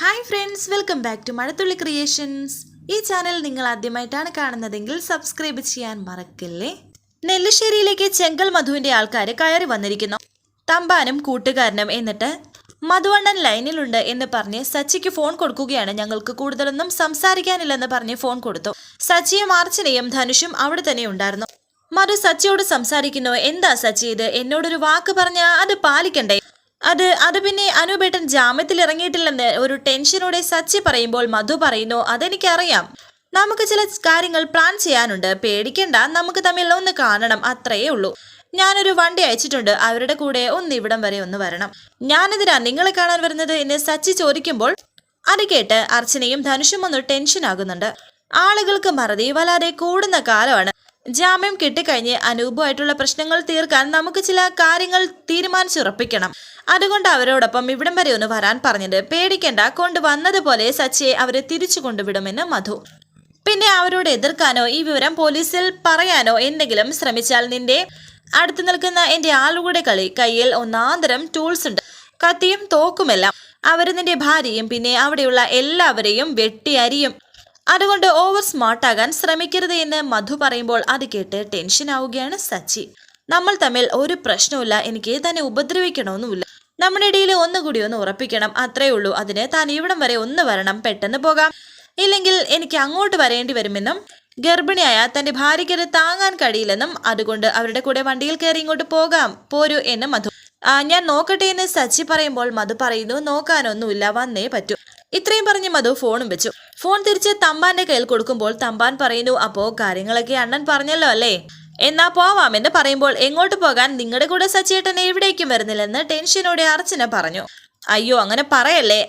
Hi friends welcome back to Mazhathulli creations ഈ channel നിങ്ങൾ ആദ്യമായിട്ടാണ് കാണുന്നതെങ്കിൽ സബ്സ്ക്രൈബ് ചെയ്യാൻ മറക്കല്ലേ? നെല്ലിശ്ശേരിയിലേക്ക് ചെങ്കൽ മധുവിന്റെ ആൾക്കാർ കയറി വന്നിരിക്കുന്നു. തമ്പാനും കൂട്ടുകാരനും എന്നിട്ട് മധുവണ്ണൻ ലൈനിലുണ്ട് എന്ന് പറഞ്ഞ് സച്ചിക്ക് ഫോൺ കൊടുക്കുകയാണ്. ഞങ്ങൾക്ക് കൂടുതലൊന്നും സംസാരിക്കാനില്ലെന്ന് പറഞ്ഞ് ഫോൺ കൊടുത്തു. സച്ചിയും അർച്ചനയും ധനുഷും അവിടെ തന്നെ ഉണ്ടായിരുന്നു. മധു സച്ചിയോട് സംസാരിക്കുന്നു എന്താ സച്ചി ഇത്? എന്നോടൊരു വാക്ക് പറഞ്ഞ അത് പാലിക്കണ്ടേ? അത് അത് പിന്നെ അനുപേട്ടൻ ജാമ്യത്തിൽ ഇറങ്ങിയിട്ടില്ലെന്ന് ഒരു ടെൻഷനോടെ സച്ചി പറയുമ്പോൾ മധു പറയുന്നു അതെനിക്കറിയാം. നമുക്ക് ചില കാര്യങ്ങൾ പ്ലാൻ ചെയ്യാനുണ്ട്. പേടിക്കണ്ട. നമുക്ക് തമ്മിൽ ഒന്ന് കാണണം. അത്രയേ ഉള്ളൂ. ഞാനൊരു വണ്ടി അയച്ചിട്ടുണ്ട്. അവരുടെ കൂടെ ഒന്ന് ഇവിടം വരെ ഒന്ന് വരണം. ഞാനെതിരാ നിങ്ങളെ കാണാൻ വരുന്നത്? എന്ന് സച്ചി ചോദിക്കുമ്പോൾ അത് കേട്ട് അർച്ചനയും ധനുഷും ഒന്ന് ടെൻഷൻ ആകുന്നുണ്ട് ആളുകൾക്ക് മറതി വല്ലാതെ കൂടുന്ന കാലമാണ്. ജാമ്യം കിട്ടിക്കഴിഞ്ഞ് അനൂപമായിട്ടുള്ള പ്രശ്നങ്ങൾ തീർക്കാൻ നമുക്ക് ചില കാര്യങ്ങൾ തീരുമാനിച്ചുറപ്പിക്കണം. അതുകൊണ്ട് അവരോടൊപ്പം ഇവിടം വരെ ഒന്ന് വരാൻ പറഞ്ഞത് പേടിക്കേണ്ട കൊണ്ട് വന്നതുപോലെ സച്ചിയെ അവരെ തിരിച്ചു കൊണ്ടുവിടുമെന്ന് മധു. പിന്നെ അവരോട് എതിർക്കാനോ ഈ വിവരം പോലീസിൽ പറയാനോ എന്തെങ്കിലും ശ്രമിച്ചാൽ നിന്റെ അടുത്ത് നിൽക്കുന്ന എന്റെ ആളുകളുടെ കളി കയ്യിൽ ഒന്നാന്തരം ടൂൾസ് ഉണ്ട്. കത്തിയും തോക്കുമെല്ലാം അവർ നിന്റെ ഭാര്യയും പിന്നെ അവിടെയുള്ള എല്ലാവരെയും വെട്ടി അരിയും അതുകൊണ്ട് ഓവർ സ്മാർട്ടാകാൻ ശ്രമിക്കരുത് എന്ന് മധു പറയുമ്പോൾ അത് കേട്ട് ടെൻഷൻ ആവുകയാണ് സച്ചി. നമ്മൾ തമ്മിൽ ഒരു പ്രശ്നവുമില്ല എനിക്ക് തന്നെ ഉപദ്രവിക്കണമെന്നുമില്ല. നമ്മുടെ ഇടയിൽ ഒന്നുകൂടി ഒന്ന് ഉറപ്പിക്കണം അത്രേ ഉള്ളൂ. അതിന് താൻ ഇവിടം വരെ ഒന്ന് വരണം പെട്ടെന്ന് പോകാം. ഇല്ലെങ്കിൽ എനിക്ക് അങ്ങോട്ട് വരേണ്ടി വരുമെന്നും ഗർഭിണിയായ തന്റെ ഭാര്യയ്ക്കത് താങ്ങാൻ കഴിയില്ലെന്നും അതുകൊണ്ട് അവരുടെ കൂടെ വണ്ടിയിൽ കയറി ഇങ്ങോട്ട് പോകാം. പോരൂ എന്ന് മധു. ഞാൻ നോക്കട്ടെ എന്ന് സച്ചി പറയുമ്പോൾ മധു പറയുന്നു നോക്കാനൊന്നുമില്ല വന്നേ പറ്റൂ. ഇത്രയും പറഞ്ഞ് മധു ഫോണും വെച്ചു. ഫോൺ തിരിച്ച് തമ്പാന്റെ കയ്യിൽ കൊടുക്കുമ്പോൾ തമ്പാൻ പറയുന്നു അപ്പോ കാര്യങ്ങളൊക്കെ അണ്ണൻ പറഞ്ഞല്ലോ അല്ലേ? എന്നാ പോവാമെന്ന് പറയുമ്പോൾ എങ്ങോട്ട് പോകാൻ? നിങ്ങളുടെ കൂടെ സച്ചിയേട്ടൻ എവിടേക്കും വരുന്നില്ലെന്ന് ടെൻഷനോടെ അർച്ചന പറഞ്ഞു. അയ്യോ അങ്ങനെ പറയല്ലേ?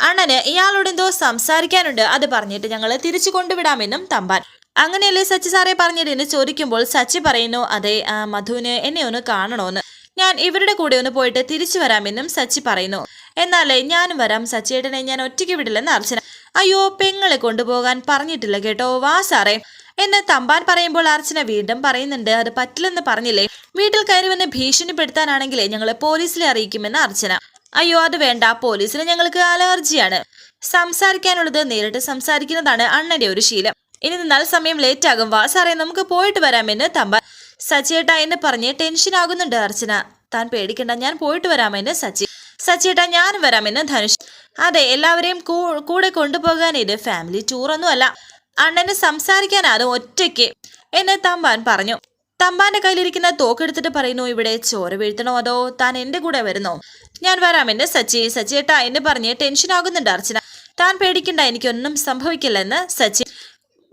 അണ്ണന് ഇയാളോട് എന്തോ സംസാരിക്കാനുണ്ട്. അത് പറഞ്ഞിട്ട് ഞങ്ങളെ തിരിച്ചു കൊണ്ടുവിടാമെന്നും തമ്പാൻ. അങ്ങനെയല്ലേ സച്ചി സാറെ പറഞ്ഞതെന്ന് ചോദിക്കുമ്പോൾ സച്ചി പറയുന്നു അതെ മധുവിന് എന്നെ ഒന്ന് കാണണോന്ന്. ഞാൻ ഇവരുടെ കൂടെ ഒന്ന് പോയിട്ട് തിരിച്ചു വരാമെന്നും സച്ചി പറയുന്നു. എന്നാലേ ഞാനും വരാം സച്ചേട്ടനെ ഞാൻ ഒറ്റയ്ക്ക് വിടില്ലെന്ന് അർച്ചന. അയ്യോ പെങ്ങളെ കൊണ്ടുപോകാൻ പറഞ്ഞിട്ടില്ല കേട്ടോ വാ സാറേ. എന്ന് തമ്പാൻ പറയുമ്പോൾ അർച്ചന വീണ്ടും പറയുന്നുണ്ട് അത് പറ്റില്ലെന്ന് പറഞ്ഞില്ലേ? വീട്ടിൽ കയറി വന്ന് ഭീഷണിപ്പെടുത്താനാണെങ്കിലേ ഞങ്ങളെ പോലീസിലെ അറിയിക്കുമെന്ന് അർച്ചന. അയ്യോ അത് വേണ്ട പോലീസിന് ഞങ്ങൾക്ക് അലർജിയാണ്. സംസാരിക്കാനുള്ളത് നേരിട്ട് സംസാരിക്കുന്നതാണ് അണ്ണന്റെ ഒരു ശീലം. ഇനി നിന്നാൽ സമയം ലേറ്റ് ആകും വാ സാറേ നമുക്ക് പോയിട്ട് വരാമെന്ന് തമ്പാൻ. സച്ചിയേട്ട എന്ന് പറഞ്ഞ് ടെൻഷൻ ആകുന്നുണ്ട് അർച്ചന. താൻ പേടിക്കണ്ട ഞാൻ പോയിട്ട് വരാമെന്ന് സച്ചി. സച്ചിയേട്ട ഞാനും വരാമെന്ന് ധനുഷ്. അതെ എല്ലാവരെയും കൂടെ കൊണ്ടുപോകാൻ ഇത് ഫാമിലി ടൂറൊന്നും അല്ല അണ്ണന് സംസാരിക്കാനാണ് ഒറ്റയ്ക്ക്. എന്ന് തമ്പാൻ പറഞ്ഞു. തമ്പാന്റെ കയ്യിലിരിക്കുന്ന തോക്കെടുത്തിട്ട് പറയുന്നു ഇവിടെ ചോര വീഴ്ത്തണോ അതോ താൻ എന്റെ കൂടെ വരുന്നോ? ഞാൻ വരാമെന്ന് സച്ചി സച്ചിയേട്ട എന്ന് പറഞ്ഞ് ടെൻഷൻ ആകുന്നുണ്ട് അർച്ചന. താൻ പേടിക്കണ്ട എനിക്കൊന്നും സംഭവിക്കില്ലെന്ന് സച്ചി.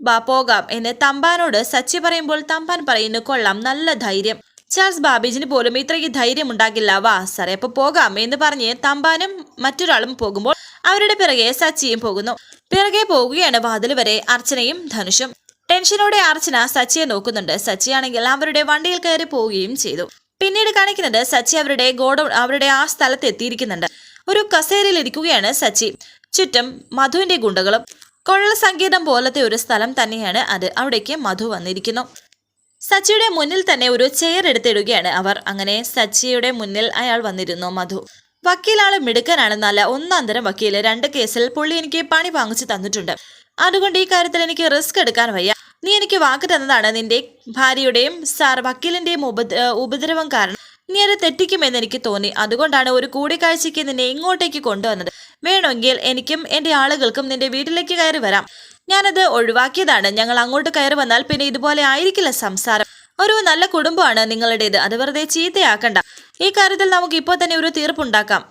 ബാ പോകാം. എന്ന് തമ്പാനോട് സച്ചി പറയുമ്പോൾ തമ്പാൻ പറയുന്നു കൊള്ളാം നല്ല ധൈര്യം. ചാൾസ് ബാബേജിന് പോലും ഇത്രയ്ക്ക് ധൈര്യം ഉണ്ടാകില്ല വാ സാറേ അപ്പൊ പോകാം എന്ന് പറഞ്ഞ് തമ്പാനും മറ്റൊരാളും പോകുമ്പോൾ അവരുടെ പിറകെ സച്ചിയും പോകുന്നു. പിറകെ പോകുകയാണ് വാതിൽ വരെ അർച്ചനയും ധനുഷും. ടെൻഷനോടെ അർച്ചന സച്ചിയെ നോക്കുന്നുണ്ട്. സച്ചിയാണെങ്കിൽ അവരുടെ വണ്ടിയിൽ കയറി പോവുകയും ചെയ്തു. പിന്നീട് കാണിക്കുന്നത് സച്ചി അവരുടെ ഗോഡൌൺ അവരുടെ ആ സ്ഥലത്ത് എത്തിയിരിക്കുന്നുണ്ട്. ഒരു കസേരയിൽ ഇരിക്കുകയാണ് സച്ചി. ചുറ്റും മധുവിന്റെ ഗുണ്ടകളും. കൊള്ള സങ്കേതം പോലത്തെ ഒരു സ്ഥലം തന്നെയാണ് അത്. അവിടേക്ക് മധു വന്നിരിക്കുന്നു. സച്ചിയുടെ മുന്നിൽ തന്നെ ഒരു ചെയർ എടുത്തിടുകയാണ് അവർ. അങ്ങനെ സച്ചിയുടെ മുന്നിൽ അയാൾ വന്നിരുന്നു മധു. വക്കീലാൾ മിടുക്കനാണെന്നല്ല ഒന്നാന്തരം ഒന്നാം തരം വക്കീൽ. രണ്ട് കേസിൽ പുള്ളി എനിക്ക് പണി വാങ്ങിച്ചു തന്നിട്ടുണ്ട്. അതുകൊണ്ട് ഈ കാര്യത്തിൽ എനിക്ക് റിസ്ക് എടുക്കാൻ വയ്യ. നീ എനിക്ക് വാക്ക് തന്നതാണ്. നിന്റെ ഭാര്യയുടെയും സാർ വക്കീലിന്റെയും ഉപ- ഉപദ്രവം കാരണം നീ അത് തെറ്റിക്കുമെന്ന് എനിക്ക് തോന്നി. അതുകൊണ്ടാണ് ഒരു കൂടിക്കാഴ്ചയ്ക്ക് നിന്നെ ഇങ്ങോട്ടേക്ക് കൊണ്ടുവന്നത്. വേണമെങ്കിൽ എനിക്കും എന്റെ ആളുകൾക്കും നിന്റെ വീട്ടിലേക്ക് കയറി വരാം. ഞാനത് ഒഴിവാക്കിയതാണ്. ഞങ്ങൾ അങ്ങോട്ട് കയറി വന്നാൽ പിന്നെ ഇതുപോലെ ആയിരിക്കില്ല സംസാരം. ഒരു നല്ല കുടുംബമാണ് നിങ്ങളുടേത്. അത് വെറുതെ ചീത്തയാക്കണ്ട. ഈ കാര്യത്തിൽ നമുക്ക് ഇപ്പോൾ തന്നെ ഒരു തീർപ്പുണ്ടാക്കാം.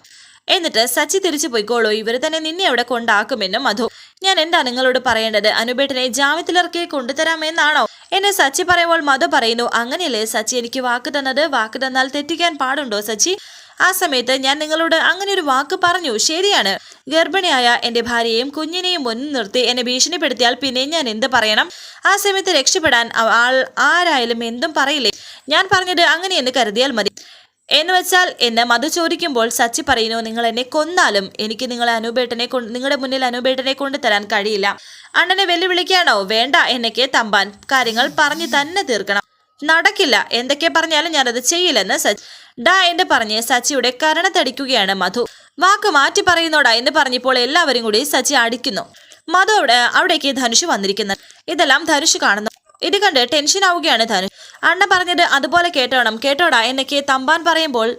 എന്നിട്ട് സച്ചി തിരിച്ചു പോയിക്കോളൂ. ഇവർ തന്നെ നിന്നെ അവിടെ കൊണ്ടാക്കുമെന്നും മധു. ഞാൻ എന്താ നിങ്ങളോട് പറയേണ്ടത്? അനുപേട്ടനെ ജാമ്യത്തിലിറക്കി കൊണ്ടുതരാമെന്നാണോ? എന്നെ സച്ചി പറയുമ്പോൾ മധു പറയുന്നു അങ്ങനെയല്ലേ സച്ചി എനിക്ക് വാക്ക് തന്നത്? വാക്ക് തന്നാൽ തെറ്റിക്കാൻ പാടുണ്ടോ സച്ചി? ആ സമയത്ത് ഞാൻ നിങ്ങളോട് അങ്ങനെ ഒരു വാക്ക് പറഞ്ഞു. ശരിയാണ്. ഗർഭിണിയായ എന്റെ ഭാര്യയെയും കുഞ്ഞിനെയും മുന്നിൽ നിർത്തി എന്നെ ഭീഷണിപ്പെടുത്തിയാൽ പിന്നെ ഞാൻ എന്ത് പറയണം? ആ സമയത്ത് രക്ഷപ്പെടാൻ ആൾ ആരായാലും എന്തും പറയില്ലേ? ഞാൻ പറഞ്ഞത് അങ്ങനെയെന്ന് കരുതിയാൽ മതി. എന്ന് വെച്ചാൽ എന്നെ മധു ചോദിക്കുമ്പോൾ സച്ചി പറയുന്നു നിങ്ങൾ എന്നെ കൊന്നാലും എനിക്ക് നിങ്ങളെ അനുപേട്ടനെ നിങ്ങളുടെ മുന്നിൽ അനൂപേട്ടനെ കൊണ്ട് തരാൻ കഴിയില്ല. അണ്ണനെ വെല്ലുവിളിക്കാണോ? വേണ്ട എന്നൊക്കെ തമ്പാൻ കാര്യങ്ങൾ പറഞ്ഞു തന്നെ തീർക്കണം. നടക്കില്ല. എന്തൊക്കെ പറഞ്ഞാലും ഞാനത് ചെയ്യില്ലെന്ന് സച്ച് ഡാ എന്ന് പറഞ്ഞ് സച്ചിയുടെ കരണത്തടിക്കുകയാണ് മധു. വാക്ക് മാറ്റി പറയുന്നോടാ എന്ന് പറഞ്ഞപ്പോൾ എല്ലാവരും കൂടി സച്ചി അടിക്കുന്നു. മധു അവിടെ അവിടേക്ക് ധനുഷ് വന്നിരിക്കുന്നത് ഇതെല്ലാം ധനുഷ് കാണുന്നു. ഇത് കണ്ട് ടെൻഷൻ ആവുകയാണ് ധനുഷ്. അണ്ണ പറഞ്ഞത് അതുപോലെ കേട്ടോണം കേട്ടോടാ എന്നൊക്കെ തമ്പാൻ പറയുമ്പോൾ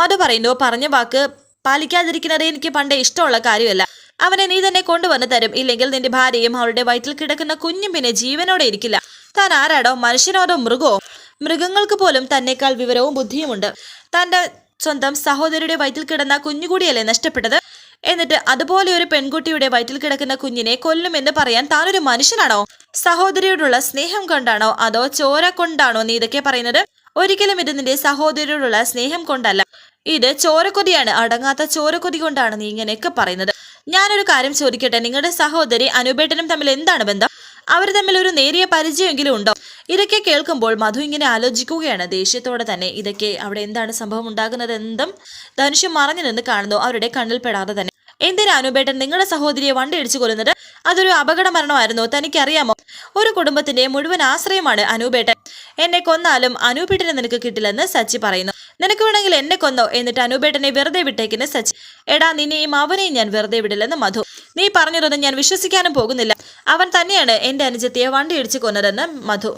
മധു പറയുന്നു പറഞ്ഞ വാക്ക് പാലിക്കാതിരിക്കുന്നത് എനിക്ക് പണ്ടേ ഇഷ്ടമുള്ള കാര്യമല്ല. അവനെ നീ തന്നെ കൊണ്ടുവന്ന് തരും. ഇല്ലെങ്കിൽ നിന്റെ ഭാര്യയും അവളുടെ വയറ്റിൽ കിടക്കുന്ന കുഞ്ഞും പിന്നെ ജീവനോടെ ഇരിക്കില്ല. താൻ ആരാടോ മനുഷ്യനോടോ മൃഗമോ? മൃഗങ്ങൾക്ക് പോലും തന്നെക്കാൾ വിവരവും ബുദ്ധിയുമുണ്ട്. തന്റെ സ്വന്തം സഹോദരിയുടെ വയറ്റിൽ കിടന്ന കുഞ്ഞുകൂടിയല്ലേ നഷ്ടപ്പെട്ടത്? എന്നിട്ട് അതുപോലെ ഒരു പെൺകുട്ടിയുടെ വയറ്റിൽ കിടക്കുന്ന കുഞ്ഞിനെ കൊല്ലുമെന്ന് പറയാൻ താനൊരു മനുഷ്യനാണോ? സഹോദരിയോടുള്ള സ്നേഹം കൊണ്ടാണോ അതോ ചോര കൊണ്ടാണോ നീ ഇതൊക്കെ പറയുന്നത്? ഒരിക്കലും ഇത് നിന്റെ സഹോദരിയോടുള്ള സ്നേഹം കൊണ്ടല്ല. ഇത് ചോരക്കൊതിയാണ്. അടങ്ങാത്ത ചോരക്കൊതി കൊണ്ടാണ് നീ ഇങ്ങനെയൊക്കെ പറയുന്നത്. ഞാനൊരു കാര്യം ചോദിക്കട്ടെ. നിങ്ങളുടെ സഹോദരി അനുപേട്ടനും തമ്മിൽ എന്താണ് ബന്ധം? അവർ തമ്മിൽ ഒരു നേരിയ പരിചയമെങ്കിലും ഉണ്ടോ? ഇതൊക്കെ കേൾക്കുമ്പോൾ മധു ഇങ്ങനെ ആലോചിക്കുകയാണ്. ദേഷ്യത്തോടെ തന്നെ ഇതൊക്കെ അവിടെ എന്താണ് സംഭവം ഉണ്ടാകുന്നത് എന്തും ധനുഷ് മറഞ്ഞു നിന്ന് കാണുന്നു. അവരുടെ കണ്ണിൽ പെടാതെ തന്നെ. എന്തിനാ അനുപേട്ടൻ നിങ്ങളുടെ സഹോദരിയെ വണ്ടി ഇടിച്ചു കൊല്ലുന്നത്? അതൊരു അപകട മരണമായിരുന്നു? തനിക്കറിയാമോ? ഒരു കുടുംബത്തിന്റെ മുഴുവൻ ആശ്രയമാണ് അനൂപേട്ടൻ. എന്നെ കൊന്നാലും അനൂപേട്ടനെ നിനക്ക് കിട്ടില്ലെന്ന് സച്ചി പറയുന്നു. നിനക്ക് വേണമെങ്കിൽ എന്നെ കൊന്നോ എന്നിട്ട് അനൂപേട്ടനെ വെറുതെ വിട്ടേക്കിന് സച്ചിൻ. എടാ നിന്നെയും അവനെയും ഞാൻ വെറുതെ വിടില്ലെന്ന് മധു. നീ പറഞ്ഞതൊന്നും ഞാൻ വിശ്വസിക്കാനും പോകുന്നില്ല. അവൻ തന്നെയാണ് എന്റെ അനുജത്തിയെ വണ്ടി ഇടിച്ചു കൊന്നതെന്ന് മധു.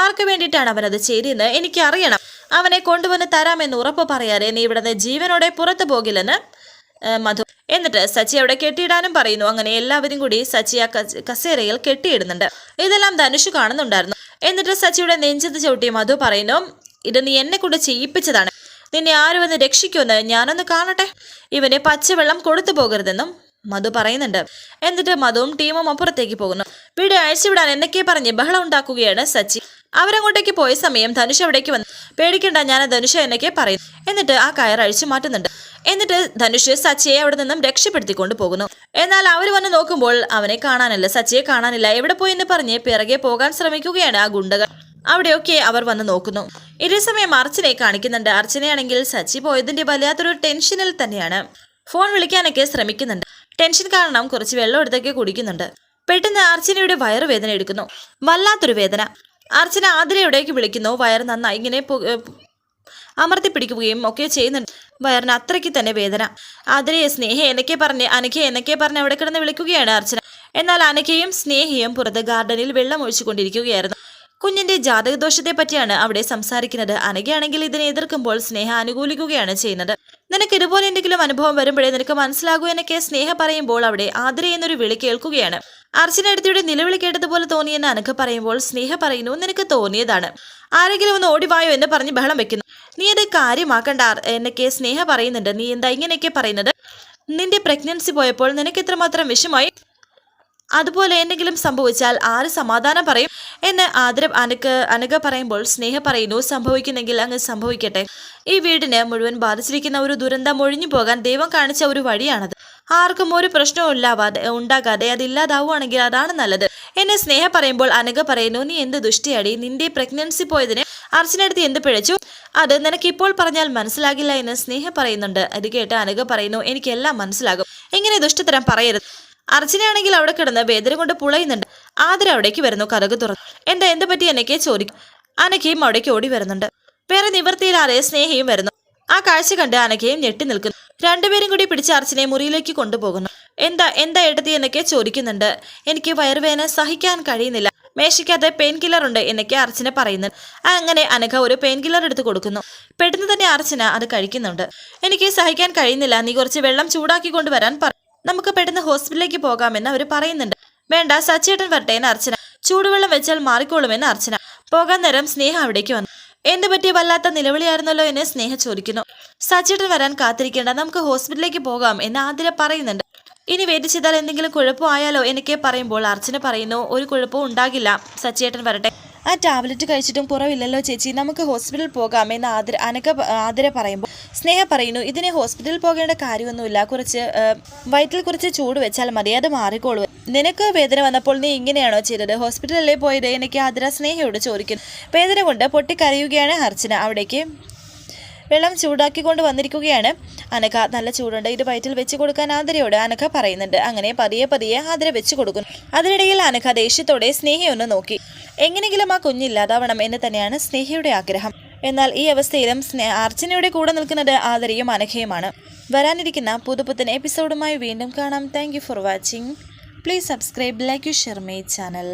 ആർക്ക് വേണ്ടിയിട്ടാണ് അവനത് ചെയ്തതെന്ന് എനിക്ക് അറിയണം അവനെ കൊണ്ടുവന്ന് തരാമെന്ന് ഉറപ്പ് പറയാതെ നീ ഇവിടുന്ന് ജീവനോടെ പുറത്തു പോകില്ലെന്ന് മധു. എന്നിട്ട് സച്ചി അവിടെ കെട്ടിയിടാനും പറയുന്നു. അങ്ങനെ എല്ലാവരും കൂടി സച്ചി ആ കസേരയിൽ കെട്ടിയിടുന്നുണ്ട്. ഇതെല്ലാം ധനുഷ് കാണുന്നുണ്ടായിരുന്നു. എന്നിട്ട് സച്ചിയുടെ നെഞ്ചത്ത് ചവിട്ടി മധു പറയുന്നു ഇത് നീ എന്നെ കൊണ്ട് ചെയ്യിപ്പിച്ചതാണ്. നിന്നെ ആരും ഒന്ന് രക്ഷിക്കുമെന്ന് ഞാനൊന്ന് കാണട്ടെ? ഇവനെ പച്ചവെള്ളം കൊടുത്തു പോകരുതെന്നും മധു പറയുന്നുണ്ട്. എന്നിട്ട് മധുവും ടീമും അപ്പുറത്തേക്ക് പോകുന്നു. വീട് അഴിച്ചുവിടാൻ എന്നൊക്കെ പറഞ്ഞ് ബഹളം ഉണ്ടാക്കുകയാണ് സച്ചി. അവരങ്ങോട്ടേക്ക് പോയ സമയം ധനുഷ് അവിടേക്ക് വന്നു. പേടിക്കണ്ട ഞാൻ ധനുഷ എന്നൊക്കെ പറയുന്നു. എന്നിട്ട് ആ കയർ അഴിച്ചു മാറ്റുന്നുണ്ട്. എന്നിട്ട് ധനുഷ് സച്ചിയെ അവിടെ നിന്നും രക്ഷപ്പെടുത്തിക്കൊണ്ട് പോകുന്നു. എന്നാൽ അവർ വന്ന് നോക്കുമ്പോൾ അവനെ കാണാനല്ല സച്ചിയെ കാണാനില്ല. എവിടെ പോയി എന്ന് പറഞ്ഞ് പിറകെ പോകാൻ ശ്രമിക്കുകയാണ് ആ ഗുണ്ടകൾ. അവിടെയൊക്കെ അവർ വന്ന് നോക്കുന്നു. ഇതേ സമയം അർച്ചനയെ കാണിക്കുന്നുണ്ട്. അർച്ചനയാണെങ്കിൽ സച്ചി പോയതിന്റെ വല്ലാത്തൊരു ടെൻഷനിൽ തന്നെയാണ്. ഫോൺ വിളിക്കാനൊക്കെ ശ്രമിക്കുന്നുണ്ട്. ടെൻഷൻ കാരണം കുറച്ച് വെള്ളം എടുത്തൊക്കെ കുടിക്കുന്നുണ്ട്. പെട്ടെന്ന് അർച്ചനയുടെ വയറ് വേദന എടുക്കുന്നു. വല്ലാത്തൊരു വേദന. അർച്ചന ആതിരയുടേക്ക് വിളിക്കുന്നു. വയറ് നന്നായി ഇങ്ങനെ അമർത്തി പിടിക്കുകയും ഒക്കെ ചെയ്യുന്നുണ്ട്. വയറിന് അത്രയ്ക്ക് തന്നെ വേദന. ആതിരയെ സ്നേഹ എന്നൊക്കെ പറഞ്ഞ് അനക്കെ എന്നൊക്കെ പറഞ്ഞ് അവിടെ കിടന്ന് വിളിക്കുകയാണ് അർച്ചന. എന്നാൽ അനക്കയും സ്നേഹയും പുറത്ത് ഗാർഡനിൽ വെള്ളം ഒഴിച്ചുകൊണ്ടിരിക്കുകയായിരുന്നു. കുഞ്ഞിന്റെ ജാതകദോഷത്തെ പറ്റിയാണ് അവിടെ സംസാരിക്കുന്നത്. അനഘയാണെങ്കിൽ ഇതിനെ എതിർക്കുമ്പോൾ സ്നേഹ അനുകൂലിക്കുകയാണ് ചെയ്യുന്നത്. നിനക്ക് ഇതുപോലെ എന്തെങ്കിലും അനുഭവം വരുമ്പോഴേ നിനക്ക് മനസ്സിലാകൂ എന്നൊക്കെ സ്നേഹ പറയുമ്പോൾ അവിടെ ആതിര എന്നൊരു വിളി കേൾക്കുകയാണ്. അർച്ചന അടുത്തിയുടെ നിലവിളി കേട്ടതുപോലെ തോന്നിയെന്ന് അനഘ പറയുമ്പോൾ സ്നേഹ പറയുന്നു നിനക്ക് തോന്നിയതാണ്. ആരെങ്കിലും ഒന്ന് ഓടിവായോ എന്ന് പറഞ്ഞ് ബഹളം വെക്കുന്നു. നീ അത് കാര്യമാക്കണ്ട എന്നൊക്കെ സ്നേഹ പറയുന്നുണ്ട്. നീ എന്താ ഇങ്ങനെയൊക്കെ പറയുന്നത്? നിന്റെ പ്രഗ്നൻസി പോയപ്പോൾ നിനക്ക് എത്രമാത്രം വിഷമായി അതുപോലെ എന്തെങ്കിലും സംഭവിച്ചാൽ ആര് സമാധാനം പറയും? എന്ന് ആദരവ് അനക്ക് അനക പറയുമ്പോൾ സ്നേഹ പറയുന്നു സംഭവിക്കുന്നെങ്കിൽ അങ്ങ് സംഭവിക്കട്ടെ. ഈ വീടിന് മുഴുവൻ ബാധിച്ചിരിക്കുന്ന ഒരു ദുരന്തം ഒഴിഞ്ഞു പോകാൻ ദൈവം കാണിച്ച ഒരു വഴിയാണത്. ആർക്കും ഒരു പ്രശ്നവും ഇല്ലാവാതെ ഉണ്ടാകാതെ അതില്ലാതാവുകയാണെങ്കിൽ അതാണ് നല്ലത്. എന്നെ സ്നേഹ പറയുമ്പോൾ അനക പറയുന്നു നീ എന്ത് ദുഷ്ടിയാടി? നിന്റെ പ്രഗ്നൻസി പോയതിന് അർച്ചനടുത്ത് എന്ത് പിഴച്ചു? അത് നിനക്ക് ഇപ്പോൾ പറഞ്ഞാൽ മനസ്സിലാകില്ല എന്ന് സ്നേഹ പറയുന്നുണ്ട്. അത് കേട്ട് അനക പറയുന്നു എനിക്കെല്ലാം മനസ്സിലാകും. എങ്ങനെ ദുഷ്ടത്തരം പറയരുത്. അർച്ചനയാണെങ്കിൽ അവിടെ കിടന്ന് വേദന കൊണ്ട് പുളയുന്നുണ്ട്. ആദര അവിടേക്ക് വരുന്നു കഥക് തുറന്നു. എന്താ എന്ത് പറ്റി എന്നൊക്കെ ചോദിക്കും. അനക്കയും അവിടേക്ക് ഓടി വരുന്നുണ്ട്. വേറെ നിവർത്തിയിലാതെ സ്നേഹയും വരുന്നു. ആ കാഴ്ച കണ്ട് അനക്കയും ഞെട്ടി നിൽക്കുന്നു. രണ്ടുപേരും കൂടി പിടിച്ച് അർച്ചനയെ മുറിയിലേക്ക് കൊണ്ടുപോകുന്നു. എന്താ എന്താ എടുത്തി എന്നൊക്കെ ചോദിക്കുന്നുണ്ട്. എനിക്ക് വയറുവേദന സഹിക്കാൻ കഴിയുന്നില്ല. മേശയ്ക്കകത്ത് പെയിൻ കില്ലർ ഉണ്ട് എന്നൊക്കെ അർച്ചന പറയുന്നു അങ്ങനെ അനഘ ഒരു പെയിൻ കില്ലർ എടുത്ത് കൊടുക്കുന്നു. പെട്ടെന്ന് തന്നെ അർച്ചന അത് കഴിക്കുന്നുണ്ട്. എനിക്ക് സഹിക്കാൻ കഴിയുന്നില്ല. നീ കുറച്ച് വെള്ളം ചൂടാക്കി കൊണ്ടുവരാൻ പറ. നമുക്ക് പെട്ടെന്ന് ഹോസ്പിറ്റലിലേക്ക് പോകാമെന്ന് അവർ പറയുന്നുണ്ട്. വേണ്ട സച്ചേട്ടൻ വരട്ടെ എന്ന് അർച്ചന. ചൂടുവെള്ളം വെച്ചാൽ മാറിക്കോളുമെന്ന് അർച്ചന. പോകാൻ നേരം സ്നേഹ അവിടേക്ക് വന്നു. എന്ത് പറ്റിയ വല്ലാത്ത നിലവിളിയായിരുന്നല്ലോ എന്ന് സ്നേഹ ചോദിക്കുന്നു. സച്ചേട്ടൻ വരാൻ കാത്തിരിക്കേണ്ട. നമുക്ക് ഹോസ്പിറ്റലിലേക്ക് പോകാം എന്ന് ആതിര പറയുന്നുണ്ട്. ഇനി വെയിറ്റ് ചെയ്താൽ എന്തെങ്കിലും കുഴപ്പമായാലോ എന്നൊക്കെ പറയുമ്പോൾ അർച്ചന പറയുന്നു. ഒരു കുഴപ്പവും ഉണ്ടാകില്ല. സച്ചേട്ടൻ വരട്ടെ. ആ ടാബ്ലറ്റ് കഴിച്ചിട്ടും കുറവില്ലല്ലോ ചേച്ചി. നമുക്ക് ഹോസ്പിറ്റലിൽ പോകാമെന്ന് ആദര അനക ആദര പറയുമ്പോൾ സ്നേഹ പറയുന്നു. ഇതിന് ഹോസ്പിറ്റലിൽ പോകേണ്ട കാര്യമൊന്നുമില്ല. കുറച്ച് വയറ്റിൽ കുറച്ച് ചൂട് വെച്ചാൽ മതി. അത് മാറിക്കോളൂ. നിനക്ക് വേദന വന്നപ്പോൾ നീ ഇങ്ങനെയാണോ ചെയ്തത്? ഹോസ്പിറ്റലിലേ പോയത്? എനിക്ക് ആദര സ്നേഹയോട് ചോദിക്കുന്നു. വേദന കൊണ്ട് പൊട്ടിക്കരയുകയാണ് അർച്ചന. അവിടേക്ക് വെള്ളം ചൂടാക്കിക്കൊണ്ട് വന്നിരിക്കുകയാണ്. അനഘ നല്ല ചൂടുണ്ട്. ഇത് വയറ്റിൽ വെച്ച് കൊടുക്കാൻ ആതിരയോട് അനഘ പറയുന്നുണ്ട്. അങ്ങനെ പതിയെ പതിയെ ആതിര വെച്ച് കൊടുക്കുന്നു. അതിനിടയിൽ അനഘ ദേഷ്യത്തോടെ സ്നേഹയൊന്ന് നോക്കി. എങ്ങനെങ്കിലും ആ കുഞ്ഞില്ലാതാവണം എന്ന് തന്നെയാണ് സ്നേഹയുടെ ആഗ്രഹം. എന്നാൽ ഈ അവസ്ഥയിലും സ്നേ അർച്ചനയുടെ കൂടെ നിൽക്കുന്നത് ആദരയും അനഘയുമാണ്. വരാനിരിക്കുന്ന പുതുപുത്തൻ എപ്പിസോഡുമായി വീണ്ടും കാണാം. Thank for watching please subscribe like you share my channel